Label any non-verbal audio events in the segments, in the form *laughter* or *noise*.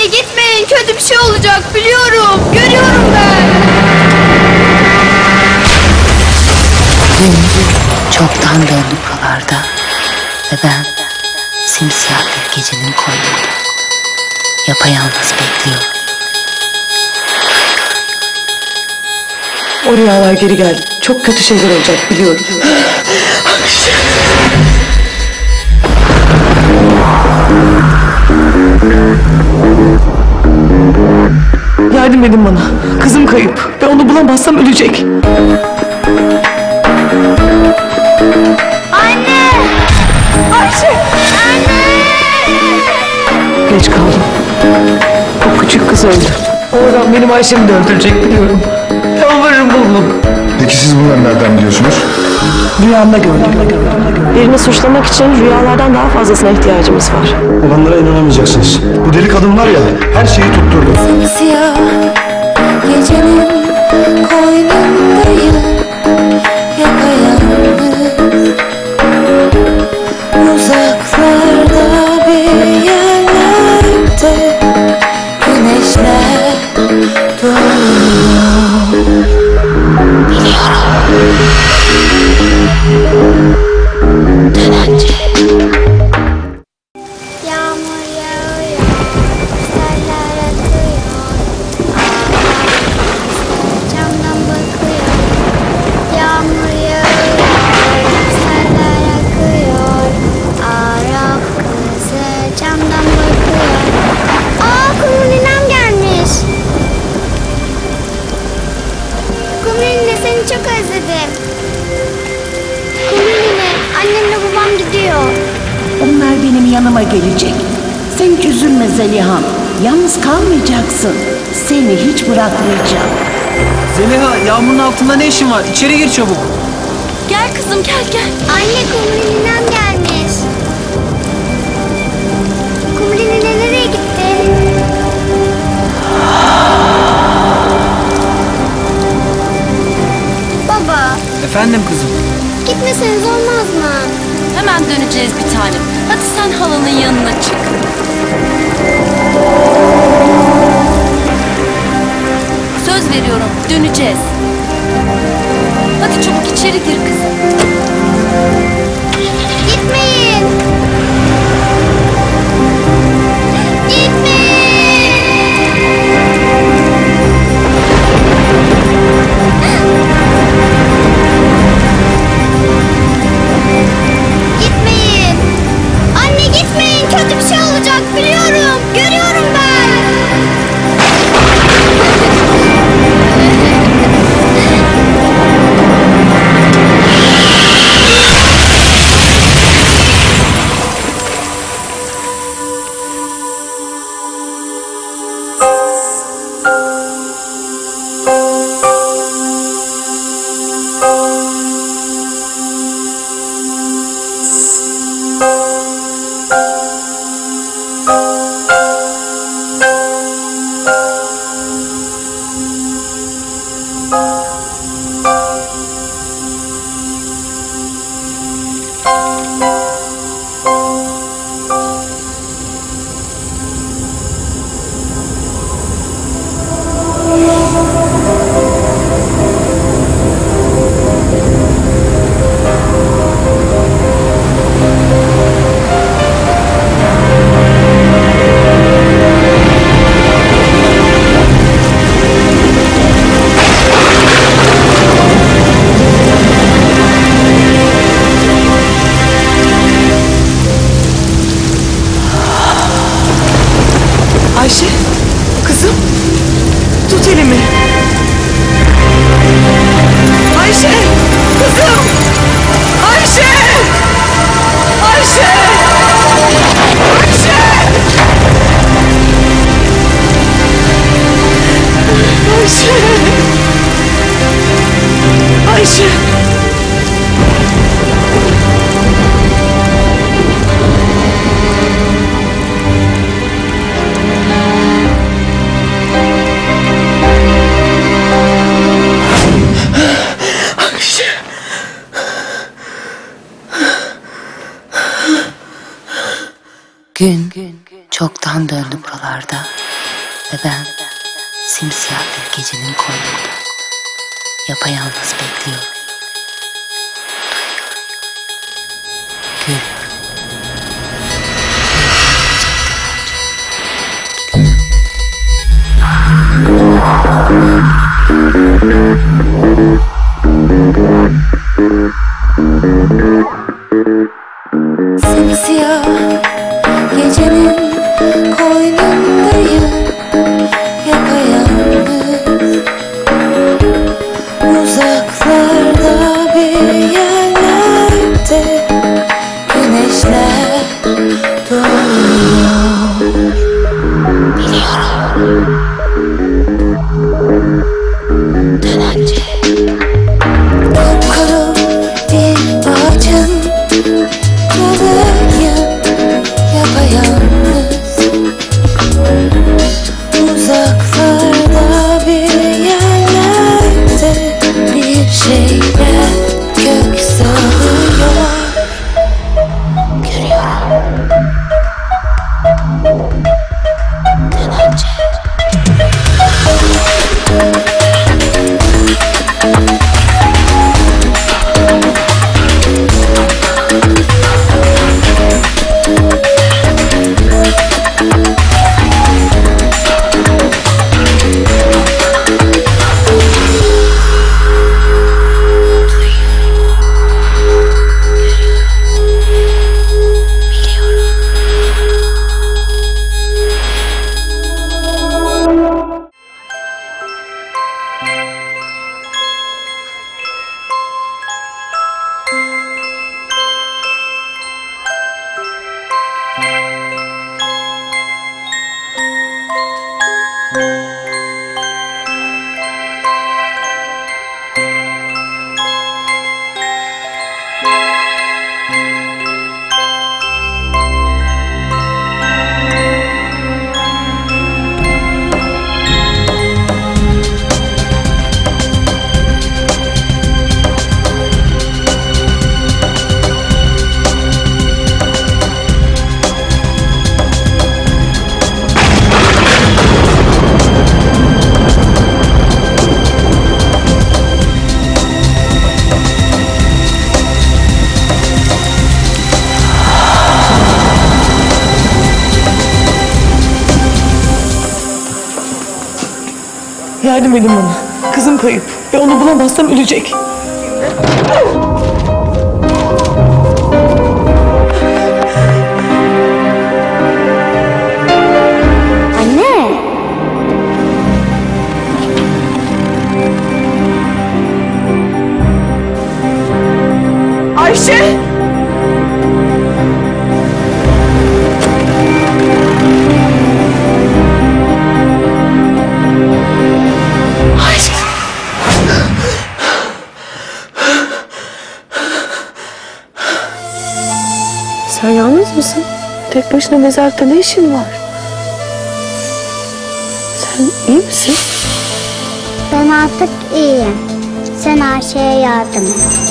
Anne gitmeyin kötü bir şey olacak biliyorum. Görüyorum ben. Çoktan döndü buralarda ve ben simsiyah bir gecenin koynunda yapayalnız bekliyorum. O rüyalar geri geldi. Çok kötü şeyler olacak biliyorum. *laughs* Yardım edin bana. Kızım kayıp ve onu bulamazsam ölecek. Anne! Ayşe! Anne! Geç kaldım. O küçük kız öldü. O adam benim Ayşe'mi de öldürecek biliyorum. Yalvarırım bulun. Peki siz bunları nereden biliyorsunuz? Rüyamda gördüm. Birini suçlamak için rüyalardan daha fazlasına ihtiyacımız var. Olanlara inanamayacaksınız. Bu deli kadın var ya her şeyi tutturdu. Siyah gecenin koynundayım benim yanıma gelecek. Sen hiç üzülme Zeliha'm. Yalnız kalmayacaksın. Seni hiç bırakmayacağım. Zeliha yağmurun altında ne işin var? İçeri gir çabuk. Gel kızım gel gel. Anne Kumru ninem gelmiş. Kumru nine nereye gitti? Baba Efendim kızım. gitmeseniz olmaz mı? Hemen döneceğiz bir tanem. Hadi sen halanın yanına çık. Söz veriyorum döneceğiz. Hadi çabuk içeri gir kızım. Çoktan döndü buralarda Ve ben simsiyah bir gecenin koynunda yapayalnız bekliyorum. Görüyorum. Simsiyah Yardım edin bana. Kızım kayıp ve onu bulamazsam ölecek. Sen yalnız mısın? Tek başına mezarlıkta ne işin var? Sen iyi misin? Ben artık iyiyim. Sen Ayşe'ye yardım et.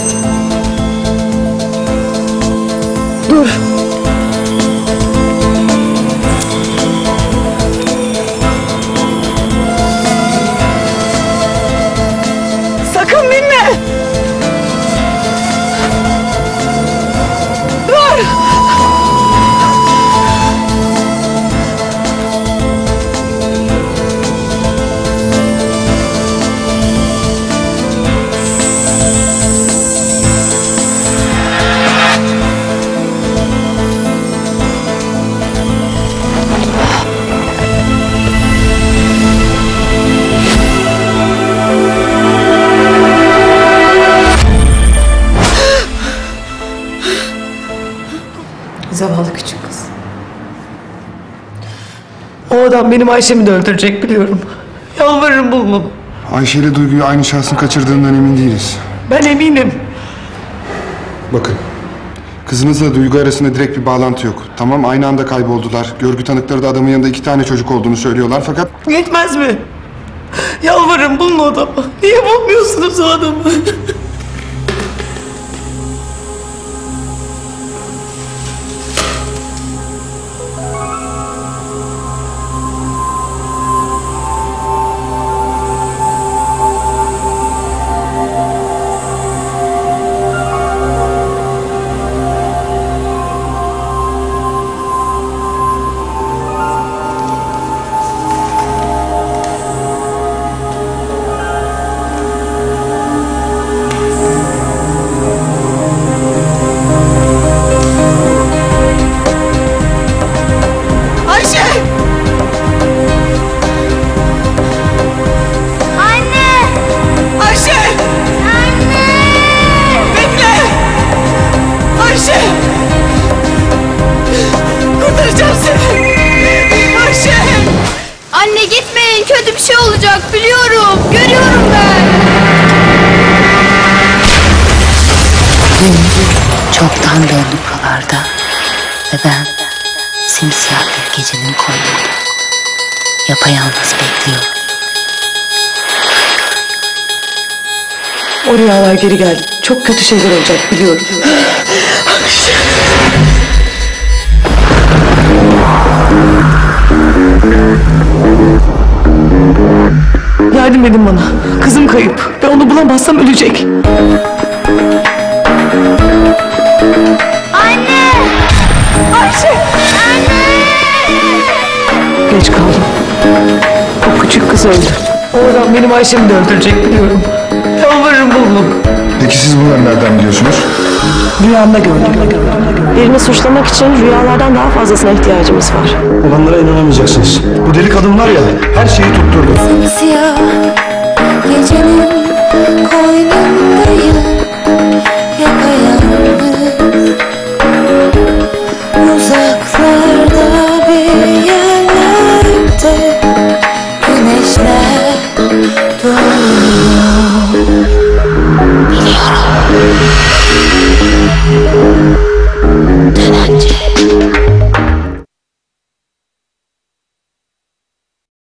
Adam benim Ayşe'mi de öldürecek biliyorum. Yalvarırım bulmam. Ayşe ile Duygu'yu aynı şahsın kaçırdığından emin değiliz. Ben eminim. Bakın. Kızınızla Duygu arasında direkt bir bağlantı yok. Tamam aynı anda kayboldular. Görgü tanıkları da adamın yanında iki tane çocuk olduğunu söylüyorlar fakat... Yetmez mi? Yalvarırım bulun o adamı. Niye bulmuyorsunuz o adamı? Kan dondu buralarda ve ben simsiyah bir gecenin koynunda yapayalnız bekliyorum. O rüyalar geri geldi. Çok kötü şeyler olacak biliyorum. Yardım edin bana. Kızım kayıp. Ben onu bulamazsam ölecek. Anne! Ayşe! Anne! Geç kaldım. O küçük kız öldü. O adam benim Ayşe'mi de öldürecek biliyorum. Yalvarırım bulun. Peki siz bunları nereden biliyorsunuz? Rüyamda gördüm. Birini suçlamak için rüyalardan daha fazlasına ihtiyacımız var. Olanlara inanamayacaksınız. Bu deli kadın var ya her şeyi tutturdu. Simsiyah gecenin